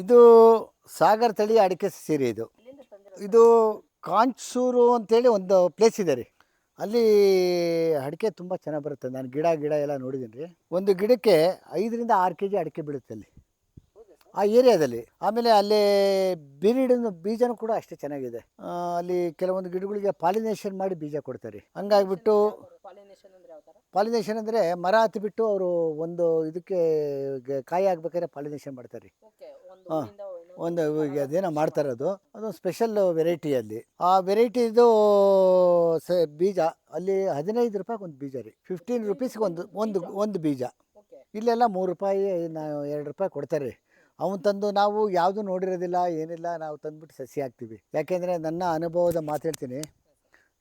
ಇದು ಸಾಗರ್ ತಳಿ ಅಡಿಕೆ ಸೀರೆ ಇದು. ಇದು ಕಾಂಚೂರು ಅಂತೇಳಿ ಒಂದು ಪ್ಲೇಸ್ ಇದೆ ರೀ. ಅಲ್ಲಿ ಅಡಿಕೆ ತುಂಬ ಚೆನ್ನಾಗಿ ಬರುತ್ತೆ. ನಾನು ಗಿಡ ಗಿಡ ಎಲ್ಲ ನೋಡಿದ್ದೀನಿ ರೀ. ಒಂದು ಗಿಡಕ್ಕೆ ಐದರಿಂದ ಆರು ಕೆ ಜಿ ಅಡಿಕೆ ಬೀಳುತ್ತೆ ಅಲ್ಲಿ. ಆ ಏರಿಯಾದಲ್ಲಿ. ಆಮೇಲೆ ಅಲ್ಲಿ ಬಿರಿಡಿನ ಬೀಜನೂ ಕೂಡ ಅಷ್ಟೇ ಚೆನ್ನಾಗಿದೆ. ಅಲ್ಲಿ ಕೆಲವೊಂದು ಗಿಡಗಳಿಗೆ ಪಾಲಿನೇಷನ್ ಮಾಡಿ ಬೀಜ ಕೊಡ್ತಾರೆ. ಹಂಗಾಗ್ಬಿಟ್ಟು ಪಾಲಿನೇಷನ್ ಅಂದ್ರೆ ಮರ ಹತ್ತಿಬಿಟ್ಟು ಅವರು ಒಂದು ಇದಕ್ಕೆ ಕಾಯಿ ಆಗ್ಬೇಕಾದ್ರೆ ಪಾಲಿನೇಷನ್ ಮಾಡ್ತಾರೆ. ಹಾ. ಒಂದು ಈಗ ಅದೇನೋ ಹಚ್ಚಿ ಮಾಡ್ತಾ ಇರೋದು. ಅದೊಂದು ಸ್ಪೆಷಲ್ ವೆರೈಟಿ ಅಲ್ಲಿ. ಆ ವೆರೈಟಿದು ಸ ಬೀಜ ಅಲ್ಲಿ ಹದಿನೈದು ರೂಪಾಯಿ ಒಂದು ಬೀಜ ರೀ. ಫಿಫ್ಟೀನ್ ರುಪೀಸ್ಗೆ ಒಂದು ಒಂದು ಒಂದು ಬೀಜ? ಇಲ್ಲೆಲ್ಲ ಮೂರು ರೂಪಾಯಿ ನಾವು ಎರಡು ರೂಪಾಯಿ ಕೊಡ್ತಾರೆ. ರೀ ಅವನು ತಂದು ನಾವು ಯಾವುದು ನೋಡಿರೋದಿಲ್ಲ ಏನಿಲ್ಲ ನಾವು ತಂದುಬಿಟ್ಟು ಸಸಿ ಹಾಕ್ತೀವಿ. ಯಾಕೆಂದರೆ ನನ್ನ ಅನುಭವದ ಮಾತು ಹೇಳ್ತೀನಿ.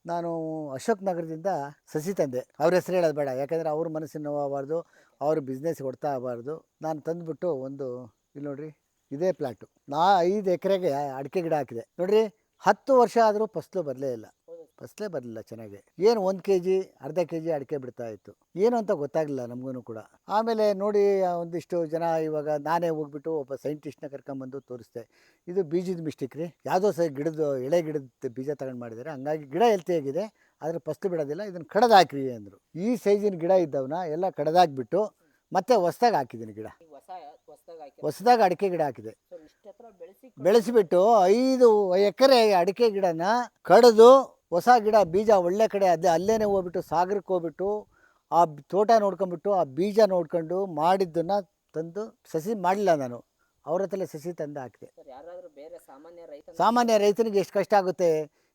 ನಾನು ಅಶೋಕ್ ನಗರದಿಂದ ಸಸಿ ತಂದೆ. ಅವ್ರ ಹೆಸರು ಹೇಳೋದು ಬೇಡ. ಯಾಕೆಂದರೆ ಅವ್ರ ಮನಸ್ಸಿನ ನೋವಾಗಬಾರ್ದು ಅವ್ರ ಬಿಸ್ನೆಸ್ ಕೊಡ್ತಾ ಆಗಬಾರ್ದು. ನಾನು ತಂದುಬಿಟ್ಟು ಒಂದು ಇಲ್ಲಿ ನೋಡ್ರಿ ಇದೇ ಪ್ಲಾಟು. ನಾ ಐದು ಎಕರೆಗೆ ಅಡಿಕೆ ಗಿಡ ಹಾಕಿದೆ. ನೋಡ್ರಿ, ಹತ್ತು ವರ್ಷ ಆದರೂ ಫಸಲು ಬರಲೇ ಇಲ್ಲ. ಫಸ್ಲೇ ಬರಲಿಲ್ಲ ಚೆನ್ನಾಗಿ. ಏನು ಒಂದು ಕೆ ಜಿ ಅರ್ಧ ಕೆ ಜಿ ಅಡಿಕೆ ಬಿಡ್ತಾ ಇತ್ತು. ಏನು ಅಂತ ಗೊತ್ತಾಗಲಿಲ್ಲ ನಮಗೂ ಕೂಡ. ಆಮೇಲೆ ನೋಡಿ ಒಂದಿಷ್ಟು ಜನ ಇವಾಗ ನಾನೇ ಹೋಗ್ಬಿಟ್ಟು ಒಬ್ಬ ಸೈಂಟಿಸ್ಟ್ನ ಕರ್ಕೊಂಬಂದು ತೋರಿಸ್ದೆ. ಇದು ಬೀಜದ ಮಿಸ್ಟೇಕ್ ರೀ. ಯಾವುದೋ ಸಹ ಗಿಡದ, ಎಳೆ ಗಿಡದ ಬೀಜ ತಗೊಂಡು ಮಾಡಿದ್ದಾರೆ ಹಂಗಾಗಿ ಗಿಡ ಹೆಲ್ತಿಯಾಗಿದೆ ಆದರೆ ಫಸ್ಲು ಬಿಡೋದಿಲ್ಲ ಇದನ್ನು ಕಡದಾಕ್ರಿ ಅಂದರು. ಈ ಸೈಜಿನ ಗಿಡ ಇದ್ದವನ್ನ ಎಲ್ಲ ಕಡ್ದಾಕ್ಬಿಟ್ಟು ಮತ್ತೆ ಹೊಸ್ದಾಗಿ ಹಾಕಿದ್ದೀನಿ ಗಿಡ. ಹೊಸದಾಗ ಅಡಿಕೆ ಗಿಡ ಹಾಕಿದೆ. ಬೆಳೆಸಿಬಿಟ್ಟು ಐದು ಎಕರೆ ಅಡಿಕೆ ಗಿಡನ ಕಡಿದು ಹೊಸ ಗಿಡ ಬೀಜ ಒಳ್ಳೆ ಕಡೆ ಅದೇ ಅಲ್ಲೇನೆ ಹೋಗ್ಬಿಟ್ಟು ಸಾಗರಕ್ಕೆ ಹೋಗ್ಬಿಟ್ಟು ಆ ತೋಟ ನೋಡ್ಕೊಂಬಿಟ್ಟು ಆ ಬೀಜ ನೋಡ್ಕೊಂಡು ಮಾಡಿದ್ದನ್ನು ತಂದು ಸಸಿ ಮಾಡಲಿಲ್ಲ ನಾನು. ಅವ್ರ ಹತ್ರ ಸಸಿ ತಂದು ಹಾಕಿದೆ. ಸಾಮಾನ್ಯ ರೈತನಿಗೆ ಎಷ್ಟು ಕಷ್ಟ ಆಗುತ್ತೆ?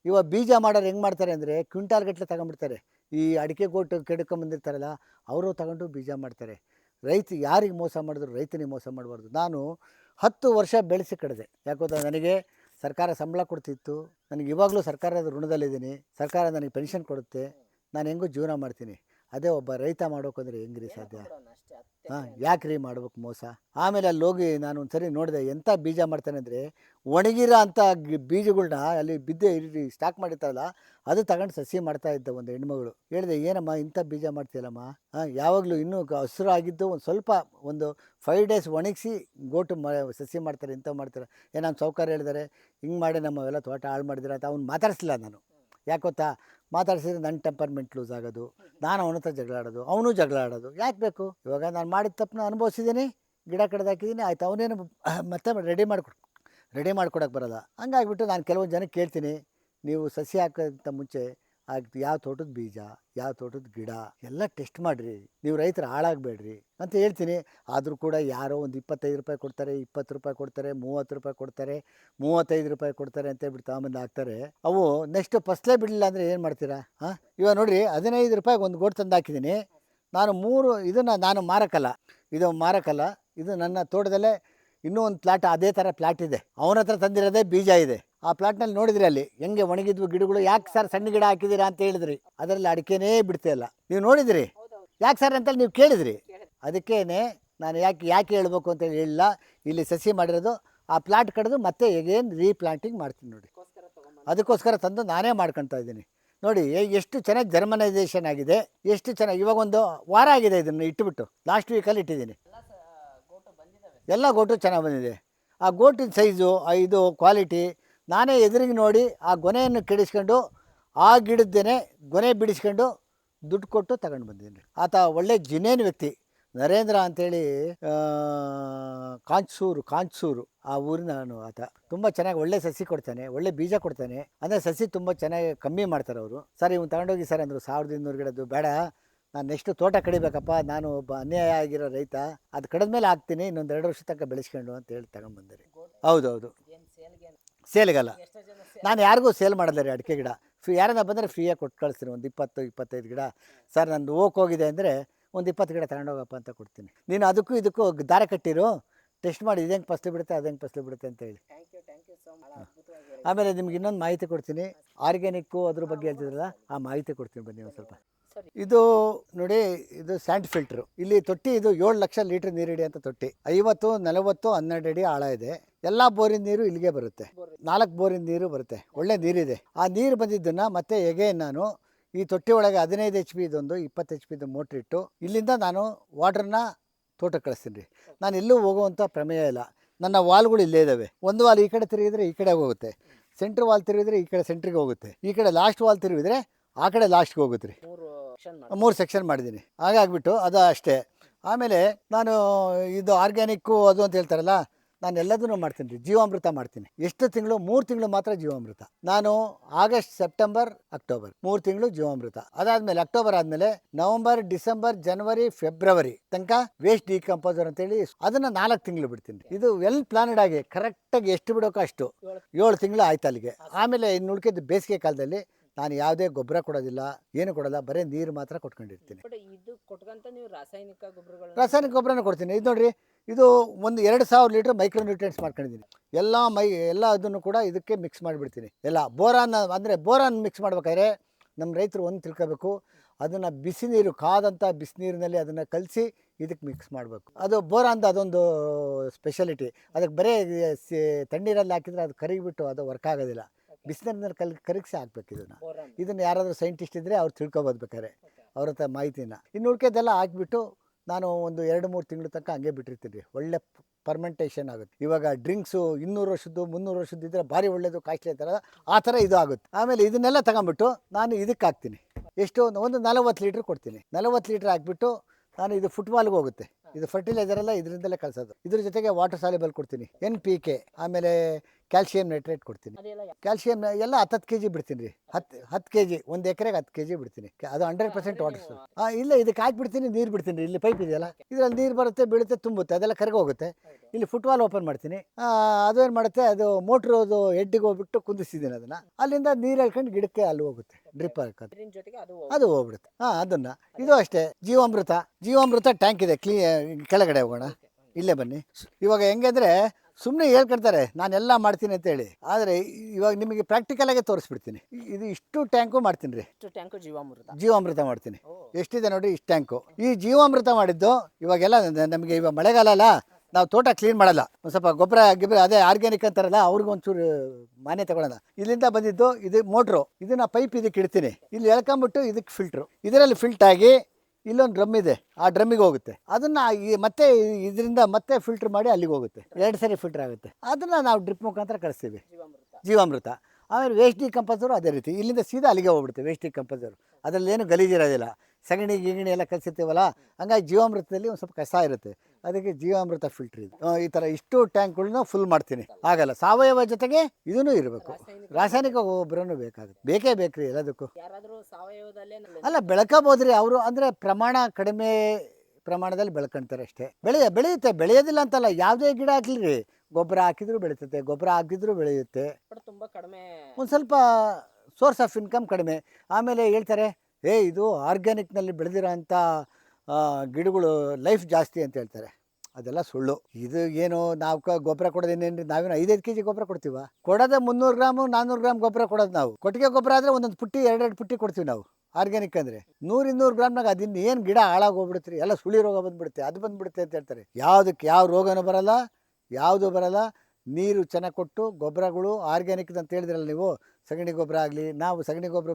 ಇವಾಗ ಬೀಜ ಮಾಡೋರು ಹೆಂಗೆ ಮಾಡ್ತಾರೆ ಅಂದರೆ ಕ್ವಿಂಟಾಲ್ ಗಟ್ಟಲೆ ತಗೊಂಡ್ಬಿಡ್ತಾರೆ. ಈ ಅಡಿಕೆ ಗೋಟು ಕೆಡ್ಕೊಂಬಂದಿರ್ತಾರಲ್ಲ ಅವರು ತಗೊಂಡು ಬೀಜ ಮಾಡ್ತಾರೆ. ರೈತ ಯಾರಿಗೆ ಮೋಸ ಮಾಡಿದ್ರು ರೈತನಿಗೆ ಮೋಸ ಮಾಡಬಾರ್ದು. ನಾನು ಹತ್ತು ವರ್ಷ ಬೆಳೆಸಿ ಕಡಿದೆ ಯಾಕೋತ ನನಗೆ ಸರ್ಕಾರ ಸಂಬಳ ಕೊಡ್ತಿತ್ತು. ನನಗೆ ಇವಾಗಲೂ ಸರ್ಕಾರದ ಋಣದಲ್ಲಿದ್ದೀನಿ. ಸರ್ಕಾರ ನನಗೆ ಪೆನ್ಷನ್ ಕೊಡುತ್ತೆ. ನಾನು ಹೆಂಗೂ ಜೀವನ ಮಾಡ್ತೀನಿ. ಅದೇ ಒಬ್ಬ ರೈತ ಮಾಡೋಕಂದ್ರೆ ಹೆಂಗ್ರಿ ಸಾಧ್ಯ? ಹಾಂ ಎಕ್ರೆ ಯಾಕೆ ರೀ ಮಾಡ್ಬೇಕು ಮೋಸ? ಆಮೇಲೆ ಅಲ್ಲಿ ಹೋಗಿ ನಾನು ಒಂದ್ಸರಿ ನೋಡಿದೆ ಎಂಥ ಬೀಜ ಮಾಡ್ತಾನೆ ಅಂದರೆ ಒಣಗಿರೋ ಅಂಥ ಬೀಜಗಳ್ನ ಅಲ್ಲಿ ಬಿದ್ದೆ ಇರಿ ಸ್ಟಾಕ್ ಮಾಡಿರ್ತಾರಲ್ಲ ಅದು ತಗೊಂಡು ಸಸಿ ಮಾಡ್ತಾ ಇದ್ದ ಒಂದು ಹೆಣ್ಮಗಳು. ಹೇಳಿದೆ ಏನಮ್ಮ ಇಂಥ ಬೀಜ ಮಾಡ್ತೀಯಲ್ಲಮ್ಮ? ಹಾಂ ಯಾವಾಗಲೂ ಇನ್ನೂ ಹಸಿರು ಆಗಿದ್ದು ಒಂದು ಸ್ವಲ್ಪ ಒಂದು ಫೈವ್ ಡೇಸ್ ಒಣಗಿಸಿ ಗೋಟು ಮ ಸಸಿ ಮಾಡ್ತಾರೆ ಇಂಥ ಮಾಡ್ತಾರೆ. ಏನು ನಮ್ಮ ಸೌಕರ್ಯ ಹೇಳಿದಾರೆ ಹಿಂಗೆ ಮಾಡಿ ನಮ್ಮವೆಲ್ಲ ತೋಟ ಹಾಳು ಮಾಡಿದ್ರೆ ಅಂತ ಅವ್ನು ಮಾತಾಡಿಸ್ಲಿಲ್ಲ ನಾನು. ಯಾಕೆ ಗೊತ್ತಾ? ಮಾತಾಡಿಸಿದ್ರೆ ನನ್ನ ಟೆಂಪರ್ಮೆಂಟ್ ಲೂಸ್ ಆಗೋದು, ನಾನು ಅವನ ಹತ್ರ ಜಗಳ ಆಡೋದು, ಅವನು ಜಗಳ ಆಡೋದು. ಯಾಕೆ ಬೇಕು? ಇವಾಗ ನಾನು ಮಾಡಿದ ತಪ್ಪನ್ನ ಅನುಭವಿಸಿದ್ದೀನಿ, ಗಿಡ ಕಡ್ದಾಕಿದ್ದೀನಿ ಆಯ್ತು, ಅವನೇನು ಮತ್ತೆ ರೆಡಿ ಮಾಡ್ಕೊಡ್ ರೆಡಿ ಮಾಡ್ಕೊಡಕ್ಕೆ ಬರೋಲ್ಲ. ಹಂಗಾಗ್ಬಿಟ್ಟು ನಾನು ಕೆಲವೊಂದು ಜನಕ್ಕೆ ಕೇಳ್ತೀನಿ, ನೀವು ಸಸಿ ಹಾಕೋಕ್ಕಿಂತ ಮುಂಚೆ ಆಗ ಯಾವ ತೋಟದ ಬೀಜ, ಯಾವ ತೋಟದ ಗಿಡ ಎಲ್ಲ ಟೆಸ್ಟ್ ಮಾಡಿರಿ. ನೀವು ರೈತರು ಹಾಳಾಗಬೇಡ್ರಿ. ಅಂತ ಹೇಳ್ತೀನಿ. ಆದರೂ ಕೂಡ ಯಾರೋ ಒಂದು ಇಪ್ಪತ್ತೈದು ರೂಪಾಯಿ ಕೊಡ್ತಾರೆ, ಇಪ್ಪತ್ತು ರೂಪಾಯಿ ಕೊಡ್ತಾರೆ, ಮೂವತ್ತು ರೂಪಾಯಿ ಕೊಡ್ತಾರೆ, ಮೂವತ್ತೈದು ರೂಪಾಯಿ ಕೊಡ್ತಾರೆ ಅಂತ ಹೇಳ್ಬಿಟ್ಟು ತಗೊಂಬಂದು ಹಾಕ್ತಾರೆ. ಅವು ನೆಕ್ಸ್ಟ್ ಫಸ್ಲೇ ಬಿಡಲಿಲ್ಲ ಅಂದರೆ ಏನು ಮಾಡ್ತೀರಾ? ಹಾಂ ಇವಾಗ ನೋಡಿರಿ ಹದಿನೈದು ರೂಪಾಯಿಗೆ ಒಂದು ಗೋಡ್ ತಂದು ಹಾಕಿದ್ದೀನಿ. ನಾನು ಮೂರು ಇದನ್ನು ನಾನು ಮಾರಕಲ್ಲ. ಇದು ಮಾರಕಲ್ಲ. ಇದು ನನ್ನ ತೋಟದಲ್ಲೇ ಇನ್ನೂ ಒಂದು ಪ್ಲಾಟ್ ಅದೇ ಥರ ಪ್ಲಾಟ್ ಇದೆ. ಅವನ ಹತ್ರ ತಂದಿರೋದೇ ಬೀಜ ಇದೆ. ಆ ಪ್ಲಾಟ್ನಲ್ಲಿ ನೋಡಿದ್ರಿ ಅಲ್ಲಿ ಹೆಂಗೆ ಒಣಗಿದ್ವು ಗಿಡಗಳು ಯಾಕೆ ಸರ್ ಸಣ್ಣ ಗಿಡ ಹಾಕಿದ್ದೀರಾ ಅಂತ ಹೇಳಿದ್ರಿ. ಅದರಲ್ಲಿ ಅಡಿಕೆನೇ ಬಿಡ್ತಾ ಇಲ್ಲ. ನೀವು ನೋಡಿದ್ರಿ? ಯಾಕೆ ಸರ್ ಅಂತೇಳಿ ನೀವು ಕೇಳಿದ್ರಿ? ಅದಕ್ಕೇ ಅದಕ್ಕೇನೆ ನಾನು ಯಾಕೆ ಯಾಕೆ ಹೇಳ್ಬೇಕು ಅಂತೇಳಿ ಹೇಳಿಲ್ಲ. ಇಲ್ಲಿ ಸಸಿ ಮಾಡಿರೋದು ಆ ಪ್ಲಾಟ್ ಕಡಿದು ಮತ್ತೆ ಎಗೇನ್ ರೀಪ್ಲಾಂಟಿಂಗ್ ಮಾಡ್ತೀನಿ ನೋಡಿ. ಅದಕ್ಕೋಸ್ಕರ ತಂದು ನಾನೇ ಮಾಡ್ಕೊತಾ ಇದ್ದೀನಿ. ನೋಡಿ ಎಷ್ಟು ಚೆನ್ನಾಗಿ ಜರ್ಮನೈಸೇಷನ್ ಆಗಿದೆ ಎಷ್ಟು ಚೆನ್ನಾಗಿ ಇವಾಗ ಒಂದು ವಾರ ಆಗಿದೆ ಇದನ್ನು ಇಟ್ಟುಬಿಟ್ಟು. ಲಾಸ್ಟ್ ವೀಕಲ್ಲಿ ಇಟ್ಟಿದ್ದೀನಿ. ಎಲ್ಲ ಗೋಟು ಬಂದಿದ್ದಾವೆ. ಎಲ್ಲ ಗೋಟು ಚೆನ್ನಾಗಿ ಬಂದಿದೆ. ಆ ಗೋಟಿನ ಸೈಜು ಆ ಇದು ಕ್ವಾಲಿಟಿ ನಾನೇ ಎದುರಿಗೆ ನೋಡಿ ಆ ಗೊನೆಯನ್ನು ಕೆಡಿಸ್ಕೊಂಡು ಆ ಗಿಡದ್ದೇನೆ ಗೊನೆ ಬಿಡಿಸ್ಕೊಂಡು ದುಡ್ಡು ಕೊಟ್ಟು ತಗೊಂಡು ಬಂದಿದ್ದೀನಿ. ಆತ ಒಳ್ಳೆ ಜಿನೇನ್ ವ್ಯಕ್ತಿ. ನರೇಂದ್ರ ಅಂತೇಳಿ ಆ, ಕಾಂಚೂರು ಕಾಂಚೂರು. ಆ ಊರಿನ ನಾನು ಆತ. ತುಂಬ ಚೆನ್ನಾಗಿ ಒಳ್ಳೆ ಸಸಿ ಕೊಡ್ತಾನೆ ಒಳ್ಳೆ ಬೀಜ ಕೊಡ್ತಾನೆ. ಅಂದರೆ ಸಸಿ ತುಂಬ ಚೆನ್ನಾಗಿ ಕಮ್ಮಿ ಮಾಡ್ತಾರೆ ಅವರು. ಸರ್ ಇವ್ನು ತಗೊಂಡೋಗಿ ಸರ್ ಅಂದರು ಸಾವಿರದ ಇನ್ನೂರು ಗಿಡದ್ದು ಬೇಡ. ನಾನು ನೆಕ್ಸ್ಟ್ ತೋಟ ಕಡಿಬೇಕಪ್ಪ. ನಾನು ಒಬ್ಬ ಅನ್ಯಾಯ ಆಗಿರೋ ರೈತ. ಅದು ಕಡಿದ್ಮೇಲೆ ಹಾಕ್ತೀನಿ. ಇನ್ನೊಂದು ಎರಡು ವರ್ಷ ತನಕ ಬೆಳೆಸ್ಕೊಂಡು ಅಂತ ಹೇಳಿ ತಗೊಂಡ್ಬಂದಿರಿ ಹೌದೌದು. ಸೇಲ್ಗಲ್ಲ. ನಾನು ಯಾರಿಗೂ ಸೇಲ್ ಮಾಡಲ್ಲ ರೀ ಅಡಿಕೆ ಗಿಡ. ಫ್ರೀ ಯಾರನ್ನ ಬಂದರೆ ಫ್ರೀಯಾಗಿ ಕೊಟ್ಟು ಕಳಿಸ್ತೀನಿ. ಒಂದು ಇಪ್ಪತ್ತು ಇಪ್ಪತ್ತೈದು ಗಿಡ. ಸರ್ ನಂದು ಹೋಗಕ್ಕೆ ಹೋಗಿದೆ ಅಂದರೆ ಒಂದು ಇಪ್ಪತ್ತು ಗಿಡ ತಗೊಂಡೋಗಪ್ಪ ಅಂತ ಕೊಡ್ತೀನಿ. ನೀನು ಅದಕ್ಕೂ ಇದಕ್ಕೂ ದಾರ ಕಟ್ಟಿರು. ಟೆಸ್ಟ್ ಮಾಡಿ ಇದು ಹೆಂಗೆ ಫಸ್ಲು ಬಿಡುತ್ತೆ ಅದು ಹೆಂಗೆ ಫಸ್ಲು ಬಿಡುತ್ತೆ ಅಂತ ಹೇಳಿ. ಆಮೇಲೆ ನಿಮ್ಗೆ ಇನ್ನೊಂದು ಮಾಹಿತಿ ಕೊಡ್ತೀನಿ. ಆರ್ಗ್ಯಾನಿಕ್ಕು ಅದ್ರ ಬಗ್ಗೆ ಹೇಳ್ತಿದ್ರಲ್ಲ ಆ ಮಾಹಿತಿ ಕೊಡ್ತೀನಿ ಬನ್ನಿ ಒಂದು ಸ್ವಲ್ಪ. ಇದು ನೋಡಿ ಇದು ಸ್ಯಾಂಡ್ ಫಿಲ್ಟ್ರು. ಇಲ್ಲಿ ತೊಟ್ಟಿ ಇದು ಏಳು ಲಕ್ಷ ಲೀಟ್ರ್ ನೀರಿಡಿ ಅಂತ ತೊಟ್ಟಿ. ಐವತ್ತು ನಲವತ್ತು ಹನ್ನೆರಡು ಅಡಿ ಆಳ ಇದೆ. ಎಲ್ಲ ಬೋರಿನ ನೀರು ಇಲ್ಲಿಗೆ ಬರುತ್ತೆ. ನಾಲ್ಕು ಬೋರಿನ ನೀರು ಬರುತ್ತೆ. ಒಳ್ಳೆ ನೀರಿದೆ. ಆ ನೀರು ಬಂದಿದ್ದನ್ನು ಮತ್ತೆ ಹೇಗೆ ನಾನು ಈ ತೊಟ್ಟಿ ಒಳಗೆ ಹದಿನೈದು ಎಚ್ ಪಿ ಇದೊಂದು ಇಪ್ಪತ್ತು ಎಚ್ ಪಿದು ಮೋಟ್ರ್ ಇಟ್ಟು ಇಲ್ಲಿಂದ ನಾನು ವಾಟ್ರನ್ನ ತೋಟಕ್ಕೆ ಕಳಿಸ್ತೀನಿ ರೀ. ನಾನು ಎಲ್ಲೂ ಹೋಗುವಂಥ ಪ್ರಮೇಯ ಇಲ್ಲ. ನನ್ನ ವಾಲ್ಗಳು ಇಲ್ಲೇ ಇದ್ದಾವೆ ಒಂದು ವಾಲ್ ಈ ಕಡೆ ತಿರುಗಿದ್ರೆ ಈ ಕಡೆ ಹೋಗುತ್ತೆ. ಸೆಂಟ್ರ್ ವಾಲ್ ತಿರುಗಿದ್ರೆ ಈ ಕಡೆ ಸೆಂಟ್ರಿಗೆ ಹೋಗುತ್ತೆ. ಈ ಕಡೆ ಲಾಸ್ಟ್ ವಾಲ್ ತಿರುಗಿದ್ರೆ ಆ ಕಡೆ ಲಾಸ್ಟ್ಗೆ ಹೋಗುತ್ತೆ ರೀ. ಮೂರು ಸೆಕ್ಷನ್ ಮಾಡಿದ್ದೀನಿ. ಹಾಗಾಗ್ಬಿಟ್ಟು ಅದು ಅಷ್ಟೇ. ಆಮೇಲೆ ನಾನು ಇದು ಆರ್ಗ್ಯಾನಿಕ್ಕು ಅದು ಅಂತ ಹೇಳ್ತಾರಲ್ಲ ನಾನು ಎಲ್ಲದನ್ನು ಮಾಡ್ತೀನಿ ರೀ. ಜೀವಾಮೃತ ಮಾಡ್ತೀನಿ. ಎಷ್ಟು ತಿಂಗಳು? ಮೂರು ತಿಂಗಳು ಮಾತ್ರ ಜೀವಾಮೃತ. ನಾನು ಆಗಸ್ಟ್, ಸೆಪ್ಟೆಂಬರ್, ಅಕ್ಟೋಬರ್. ಮೂರು ತಿಂಗಳು ಜೀವಾಮೃತ. ಅದಾದ್ಮೇಲೆ ಅಕ್ಟೋಬರ್ ಆದಮೇಲೆ ನವೆಂಬರ್, ಡಿಸೆಂಬರ್, ಜನವರಿ, ಫೆಬ್ರವರಿ ತನಕ ವೇಸ್ಟ್ ಡಿಕಂಪೋಸರ್ ಅಂತೇಳಿ ಅದನ್ನ ನಾಲ್ಕು ತಿಂಗಳು ಬಿಡ್ತೀನಿ ಇದು ವೆಲ್ ಪ್ಲಾನ್ಡ್ ಆಗಿ ಕರೆಕ್ಟಾಗಿ ಎಷ್ಟು ಬಿಡೋಕೆ ಅಷ್ಟು ಏಳು ತಿಂಗಳು ಆಯ್ತು ಅಲ್ಲಿಗೆ. ಆಮೇಲೆ ಇನ್ನು ಉಳ್ಕಿದ್ದು ಬೇಸಿಗೆ ಕಾಲದಲ್ಲಿ ನಾನು ಯಾವುದೇ ಗೊಬ್ಬರ ಕೊಡೋದಿಲ್ಲ ಏನು ಕೊಡಲ್ಲ ಬರೀ ನೀರು ಮಾತ್ರ ಕೊಟ್ಕೊಂಡಿರ್ತೀನಿ. ಬಟ್ ಇದು ಕೊಟ್ಕಂತ ನೀವು ರಾಸಾಯನಿಕ ಗೊಬ್ಬರಗಳು ರಾಸಾಯನಿಕ ಗೊಬ್ಬರನ ಕೊಡ್ತೀನಿ. ಇದು ನೋಡ್ರಿ ಇದು ಒಂದು ಎರಡು ಸಾವಿರ ಲೀಟ್ರ್ ಮೈಕ್ರೋ ನ್ಯೂಟ್ರಿಯೆಂಟ್ಸ್ ಮಾಡ್ಕೊಂಡಿದ್ದೀನಿ. ಎಲ್ಲ ಮೈ ಎಲ್ಲ ಅದನ್ನು ಕೂಡ ಇದಕ್ಕೆ ಮಿಕ್ಸ್ ಮಾಡಿಬಿಡ್ತೀನಿ. ಎಲ್ಲ ಬೋರಾನ್ ಅಂದರೆ ಬೋರಾನ್ ಮಿಕ್ಸ್ ಮಾಡ್ಬೇಕಾದ್ರೆ ನಮ್ಮ ರೈತರು ಒಂದು ತಿಳ್ಕೊಬೇಕು ಅದನ್ನು ಬಿಸಿ ನೀರು ಕಾದಂಥ ಬಿಸಿನೀರಿನಲ್ಲಿ ಅದನ್ನು ಕಲಸಿ ಇದಕ್ಕೆ ಮಿಕ್ಸ್ ಮಾಡಬೇಕು. ಅದು ಬೋರಾನ್ದು ಅದೊಂದು ಸ್ಪೆಷಾಲಿಟಿ ಅದಕ್ಕೆ ಬರೀ ಸಿ- ತಣ್ಣೀರಲ್ಲಿ ಹಾಕಿದರೆ ಅದು ಕರಿಗಿಬಿಟ್ಟು ಅದು ವರ್ಕ್ ಆಗೋದಿಲ್ಲ. ಬಿಸಿನೀರಿನಲ್ಲಿ ಕಲ್ ಕರಗಿಸಿ ಹಾಕ್ಬೇಕು ಇದನ್ನು. ಇದನ್ನು ಯಾರಾದರೂ ಸೈಂಟಿಸ್ಟ್ ಇದ್ದರೆ ಅವ್ರು ತಿಳ್ಕೊಬೋದು ಬೇಕಾದ್ರೆ ಅವ್ರ ಹತ್ರ ಮಾಹಿತಿನ. ಇನ್ನು ಉಳ್ಕೆದೆಲ್ಲ ಹಾಕ್ಬಿಟ್ಟು ನಾನು ಒಂದು ಎರಡು ಮೂರು ತಿಂಗಳ ತನಕ ಹಂಗೆ ಬಿಟ್ಟಿರ್ತೀನಿ. ರೀ ಒಳ್ಳೆ ಪರ್ಮೆಂಟೇಷನ್ ಆಗುತ್ತೆ. ಇವಾಗ ಡ್ರಿಂಕ್ಸು ಇನ್ನೂರು ವರ್ಷದ್ದು ಮುನ್ನೂರು ವರ್ಷದ್ದು ಇದ್ದರೆ ಭಾರಿ ಒಳ್ಳೇದು ಕಾಸ್ಟ್ಲಿ ಥರ ಆ ಥರ ಇದು ಆಗುತ್ತೆ. ಆಮೇಲೆ ಇದನ್ನೆಲ್ಲ ತಗೊಂಬಿಟ್ಟು ನಾನು ಇದಕ್ಕೆ ಹಾಕ್ತೀನಿ. ಎಷ್ಟು? ಒಂದು ನಲವತ್ತು ಲೀಟ್ರ್ ಕೊಡ್ತೀನಿ. ನಲವತ್ತು ಲೀಟ್ರ್ ಹಾಕ್ಬಿಟ್ಟು ನಾನು ಇದು ಫುಟ್ಬಾಲ್ಗೆ ಹೋಗುತ್ತೆ. ಇದು ಫರ್ಟಿಲೈಸರ್ ಎಲ್ಲ ಇದರಿಂದಲೇ ಕಳಿಸೋದು. ಇದ್ರ ಜೊತೆಗೆ ವಾಟರ್ ಸಾಲಿಬಲ್ ಕೊಡ್ತೀನಿ. ಎನ್ ಪಿ ಕೆ ಆಮೇಲೆ ಕ್ಯಾಲ್ಶಿಯಂ ನೈಟ್ರೇಟ್ ಕೊಡ್ತೀನಿ. ಕ್ಯಾಲ್ಸಿಯಂ ಕ್ಯಾಲ್ಶಿಯಂ ಎಲ್ಲ ಹತ್ತು ಹತ್ತು ಕೆ ಜಿ ಬಿಡ್ತೀನಿ ರೀ. ಹತ್ತು ಹತ್ತು ಕೆ ಜಿ ಒಂದು ಎಕರೆಗೆ ಹತ್ತು ಕೆ ಜಿ ಬಿಡ್ತೀನಿ ಅದು ಹಂಡ್ರೆಡ್ ಪರ್ಸೆಂಟ್ ಅಂದ್ರೆ ವಾಟರ್ ಹಾಂ ಇಲ್ಲ ಇದಕ್ಕೆ ಹಾಕ್ಬಿಡ್ತೀನಿ ನೀರು ಬಿಡ್ತೀನಿ ರೀ ಇಲ್ಲಿ ಪೈಪ್ ಇದೆಯಲ್ಲ. ಇದರಲ್ಲಿ ನೀರು ಬರುತ್ತೆ ಬೀಳುತ್ತೆ ತುಂಬುತ್ತೆ ಅದೆಲ್ಲ ಕರಗೋಗುತ್ತೆ. ಇಲ್ಲಿ ಫುಟ್ಬಾಲ್ ಓಪನ್ ಮಾಡ್ತೀನಿ. ಅದೇನು ಮಾಡುತ್ತೆ ಅದು ಮೋಟ್ರ್ ಅದು ಎಡ್ಡಿಗೆ ಹೋಗ್ಬಿಟ್ಟು ಕುಂದಿಸಿದ್ದೀನಿ ಅದನ್ನು. ಅಲ್ಲಿಂದ ನೀರು ಹೇಳ್ಕೊಂಡು ಗಿಡಕ್ಕೆ ಅಲ್ಲಿ ಹೋಗುತ್ತೆ ಡ್ರಿಪ್ ಹಾಕೋದು ಅದು ಅದು ಹೋಗ್ಬಿಡುತ್ತೆ. ಹಾಂ ಅದನ್ನು. ಇದು ಅಷ್ಟೇ. ಜೀವಾಮೃತ. ಜೀವಾಮೃತ ಟ್ಯಾಂಕ್ ಇದೆ ಕ್ಲೀ ಕೆಳಗಡೆ ಹೋಗೋಣ. ಇಲ್ಲೇ ಬನ್ನಿ. ಇವಾಗ ಹೆಂಗಂದ್ರೆ ಸುಮ್ಮನೆ ಹೇಳ್ಕೊಡ್ತಾರೆ ನಾನೆಲ್ಲ ಮಾಡ್ತೀನಿ ಅಂತೇಳಿ. ಆದರೆ ಇವಾಗ ನಿಮಗೆ ಪ್ರಾಕ್ಟಿಕಲಾಗೆ ತೋರಿಸ್ಬಿಡ್ತೀನಿ. ಇ- ಇದು ಇಷ್ಟು ಟ್ಯಾಂಕು ಮಾಡ್ತೀನಿ ರೀ. ಇಷ್ಟು ಟ್ಯಾಂಕು ಜೀವಾಮೃತ. ಜೀವಾಮೃತ ಮಾಡ್ತೀನಿ. ಎಷ್ಟಿದೆ ನೋಡಿ ಇಷ್ಟು ಟ್ಯಾಂಕು ಈ ಜೀವಾಮೃತ ಮಾಡಿದ್ದು ಇವಾಗೆಲ್ಲ ನಮಗೆ ಇವಾಗ ಮಳೆಗಾಲ ಅಲ್ಲ ನಾವು ತೋಟ ಕ್ಲೀನ್ ಮಾಡಲ್ಲ. ಒಂದು ಸ್ವಲ್ಪ ಗೊಬ್ಬರ ಗಿಬ್ಬರ ಅದೇ ಆರ್ಗ್ಯಾನಿಕ್ ಅಂತಾರಲ್ಲ ಅವ್ರಿಗೆ ಒಂಚೂರು ಮಾನ್ಯ ತಗೊಳ್ಳೋಣ. ಇಲ್ಲಿಂದ ಬಂದಿದ್ದು ಇದು ಮೋಟ್ರು ಇದನ್ನ ಪೈಪ್ ಇದಕ್ಕೆ ಇಡ್ತೀನಿ. ಇಲ್ಲಿ ಎಳ್ಕೊಂಬಿಟ್ಟು ಇದಕ್ಕೆ ಫಿಲ್ಟ್ರು ಇದರಲ್ಲಿ ಫಿಲ್ಟ್ ಆಗಿ ಇಲ್ಲೊಂದು ಡ್ರಮ್ ಇದೆ. ಆ ಡ್ರಮ್ಮಿಗೆ ಹೋಗುತ್ತೆ. ಅದನ್ನ ಮತ್ತೆ ಇದರಿಂದ ಮತ್ತೆ ಫಿಲ್ಟರ್ ಮಾಡಿ ಅಲ್ಲಿಗೆ ಹೋಗುತ್ತೆ. ಎರಡು ಸರಿ ಫಿಲ್ಟರ್ ಆಗುತ್ತೆ. ಅದನ್ನ ನಾವು ಡ್ರಿಪ್ ಮುಖಾಂತರ ಕಳಿಸ್ತೀವಿ ಜೀವಾಮೃತ. ಆಮೇಲೆ ವೇಸ್ಟ್ ಡಿಕಂಪೋಸರು ಅದೇ ರೀತಿ. ಇಲ್ಲಿಂದ ಸೀದಾ ಅಲ್ಲಿಗೆ ಹೋಗ್ಬಿಡುತ್ತೆ ವೇಸ್ಟ್ ಡಿಕಂಪೋಸರು ಅದರಲ್ಲಿ ಏನು ಗಲೀಜಿರೋದಿಲ್ಲ ಸಗಣಿ ಗಿಗಣಿ ಎಲ್ಲ ಕಲಿಸಿರ್ತೀವಲ್ಲ ಹಂಗಾಗಿ ಜೀವಾಮೃತದಲ್ಲಿ ಒಂದು ಸ್ವಲ್ಪ ಕಸ ಇರುತ್ತೆ. ಅದಕ್ಕೆ ಜೀವಾಮೃತ ಫಿಲ್ಟ್ರ್ ಇದು. ಈ ಥರ ಇಷ್ಟು ಟ್ಯಾಂಕ್ಗಳನ್ನ ಫುಲ್ ಮಾಡ್ತೀನಿ. ಆಗಲ್ಲ. ಸಾವಯವ ಜೊತೆಗೆ ಇದೂ ಇರಬೇಕು. ರಾಸಾಯನಿಕ ಗೊಬ್ಬರನೂ ಬೇಕಾಗುತ್ತೆ. ಬೇಕೇ ಬೇಕ್ರಿ ಎಲ್ಲದಕ್ಕೂ. ಅಲ್ಲ ಬೆಳ್ಕೋಬೋದ್ರಿ ಅವರು. ಅಂದರೆ ಪ್ರಮಾಣ ಕಡಿಮೆ ಪ್ರಮಾಣದಲ್ಲಿ ಬೆಳ್ಕೊಂತಾರೆ ಅಷ್ಟೇ. ಬೆಳೆಯ ಬೆಳೆಯುತ್ತೆ. ಬೆಳೆಯೋದಿಲ್ಲ ಅಂತಲ್ಲ. ಯಾವುದೇ ಗಿಡ ಹಾಕ್ಲಿ ರೀ ಗೊಬ್ಬರ ಹಾಕಿದ್ರು ಬೆಳೀತದೆ ಗೊಬ್ಬರ ಹಾಕಿದ್ರು ಬೆಳೆಯುತ್ತೆ. ಬಟ್ ತುಂಬಾ ಕಡಿಮೆ ಒಂದು ಸ್ವಲ್ಪ ಸೋರ್ಸ್ ಆಫ್ ಇನ್ಕಮ್ ಕಡಿಮೆ. ಆಮೇಲೆ ಹೇಳ್ತಾರೆ ಏ, ಇದು ಆರ್ಗ್ಯಾನಿಕ್ನಲ್ಲಿ ಬೆಳೆದಿರೋ ಅಂಥ ಗಿಡಗಳು ಲೈಫ್ ಜಾಸ್ತಿ ಅಂತ ಹೇಳ್ತಾರೆ. ಅದೆಲ್ಲ ಸುಳ್ಳು. ಇದು ಏನು ನಾವು ಕ ಗೊಬ್ಬರ ಕೊಡೋದೇನೇನು ನಾವೇನು ಐದೈದು ಕೆ ಜಿ ಗೊಬ್ಬರ ಕೊಡ್ತೀವ? ಕೊಡೋದೇ ಮುನ್ನೂರು ಗ್ರಾಮು ನಾನ್ನೂರು ಗ್ರಾಮ್ ಗೊಬ್ಬರ ಕೊಡೋದು ನಾವು. ಕೊಟ್ಟಿಗೆ ಗೊಬ್ಬರ ಆದರೆ ಒಂದೊಂದು ಪುಟ್ಟಿ, ಎರಡೆರಡು ಪುಟ್ಟಿ ಕೊಡ್ತೀವಿ ನಾವು ಆರ್ಗ್ಯಾನಿಕ್ ಅಂದರೆ. ನೂರು ಇನ್ನೂರು ಗ್ರಾಮ್ನಾಗ ಅದನ್ನ ಏನು ಗಿಡ ಹಾಳಾಗೋಗ್ಬಿಡುತ್ತೆ ಎಲ್ಲ ಸುಳಿ ರೋಗ ಬಂದ್ಬಿಡುತ್ತೆ, ಅದು ಬಂದ್ಬಿಡುತ್ತೆ ಅಂತ ಹೇಳ್ತಾರೆ. ಯಾವುದಕ್ಕೆ ಯಾವ ರೋಗನೂ ಬರಲ್ಲ, ಯಾವುದು ಬರಲ್ಲ. ನೀರು ಚೆನ್ನಾಗಿ ಕೊಟ್ಟು ಗೊಬ್ಬರಗಳು ಆರ್ಗ್ಯಾನಿಕ್ ಅಂತ ಹೇಳಿದ್ರಲ್ಲ ನೀವು ಸಗಣಿ ಗೊಬ್ಬರ ಆಗಲಿ, ನಾವು ಸಗಣಿ ಗೊಬ್ಬರ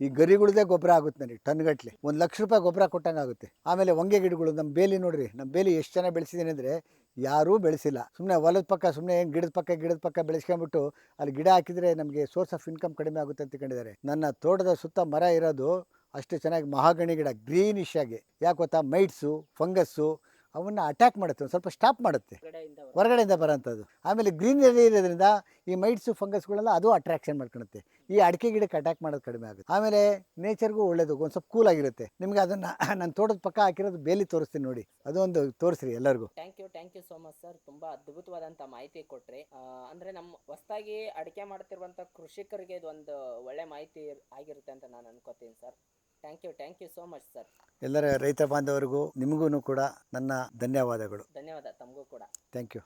ಈ ಗರಿಗಳದೇ ಗೊಬ್ಬರ ಆಗುತ್ತೆ ನನಗೆ ಟನ್ಗಟ್ಲೆ. ಒಂದು ಲಕ್ಷ ರೂಪಾಯಿ ಗೊಬ್ಬರ ಕೊಟ್ಟಂಗೆ ಆಗುತ್ತೆ. ಆಮೇಲೆ ಹೊಂಗೆ ಗಿಡಗಳು ನಮ್ಮ ಬೇಲಿ ನೋಡ್ರಿ ನಮ್ಮ ಬೇಲಿ ಎಷ್ಟು ಚೆನ್ನಾಗಿ ಬೆಳೆಸಿದ್ದೀನಿ ಅಂದರೆ ಯಾರೂ ಬೆಳೆಸಿಲ್ಲ. ಸುಮ್ಮನೆ ಹೊಲದ ಪಕ್ಕ ಸುಮ್ಮನೆ ಏನು ಗಿಡದ ಪಕ್ಕ ಗಿಡದ ಪಕ್ಕ ಬೆಳೆಸ್ಕೊಂಬಿಟ್ಟು ಅಲ್ಲಿ ಗಿಡ ಹಾಕಿದರೆ ನಮಗೆ ಸೋರ್ಸ್ ಆಫ್ ಇನ್ಕಮ್ ಕಡಿಮೆ ಆಗುತ್ತೆ ಅಂತ ಕಂಡಿದ್ದಾರೆ. ನನ್ನ ತೋಟದ ಸುತ್ತ ಮರ ಇರೋದು ಅಷ್ಟು ಚೆನ್ನಾಗಿ ಮಹಾಗಣಿ ಗಿಡ, ಗ್ರೀನಿಶ್ ಆಗಿ. ಯಾಕೆ ಗೊತ್ತಾ? ಮೈಟ್ಸು, ಫಂಗಸ್ಸು ಅವನ್ನ ಅಟ್ಯಾಕ್ ಮಾಡುತ್ತೆ ಒಂದು ಸ್ವಲ್ಪ ಸ್ಟಾಪ್ ಮಾಡುತ್ತೆ. ಹೊರಗಡೆಯಿಂದ ಬರೋ- ಹೊರಗಡೆಯಿಂದ ಬರೋಂಥದ್ದು. ಆಮೇಲೆ ಗ್ರೀನರಿ ಇರೋದ್ರಿಂದ ಈ ಮೈಟ್ಸು ಫಂಗಸ್ಗಳೆಲ್ಲ ಅದು ಅಟ್ರಾಕ್ಷನ್ ಮಾಡ್ಕೊಳುತ್ತೆ. ಈ ಅಡಿಕೆ ಗಿಡಕ್ಕೆ ಅಟ್ಯಾಕ್ ಮಾಡೋದು ಕಡಿಮೆ ಆಗುತ್ತೆ. ಆಮೇಲೆ ನೇಚರ್ಗೂ ಒಳ್ಳೇದು ಒಂದು ಸ್ವಲ್ಪ ಕೂಲ್ ಆಗಿರುತ್ತೆ. ನಿಮಗೆ ಅದನ್ನು ನನ್ನ ತೋಟದ ಪಕ್ಕ ಹಾಕಿರೋದು ಬೇಲಿ ತೋರಿಸ್ತೀನಿ ನೋಡಿ. ಅದೊಂದು ತೋರಿಸ್ರಿ ಎಲ್ಲರಿಗೂ. Thank you thank you so much sir ತುಂಬ ಅದ್ಭುತವಾದಂಥ ಮಾಹಿತಿ ಕೊಟ್ಟರೆ ಅಂದರೆ ನಮ್ಮ ಹೊಸದಾಗಿ ಅಡಿಕೆ ಮಾಡ್ತಿರುವಂಥ ಕೃಷಿಕರಿಗೆ ಇದು ಒಂದು ಒಳ್ಳೆ ಮಾಹಿತಿ ಆಗಿರುತ್ತೆ ಅಂತ ನಾನು ಅನ್ಕೋತೀನಿ sir thank you thank you so much sir ಎಲ್ಲರ ರೈತ ಬಾಂಧವರಿಗೂ ನಿಮಗೂ ಕೂಡ ನನ್ನ ಧನ್ಯವಾದಗಳು. ಧನ್ಯವಾದ ತಮಗೂ ಕೂಡ. Thank you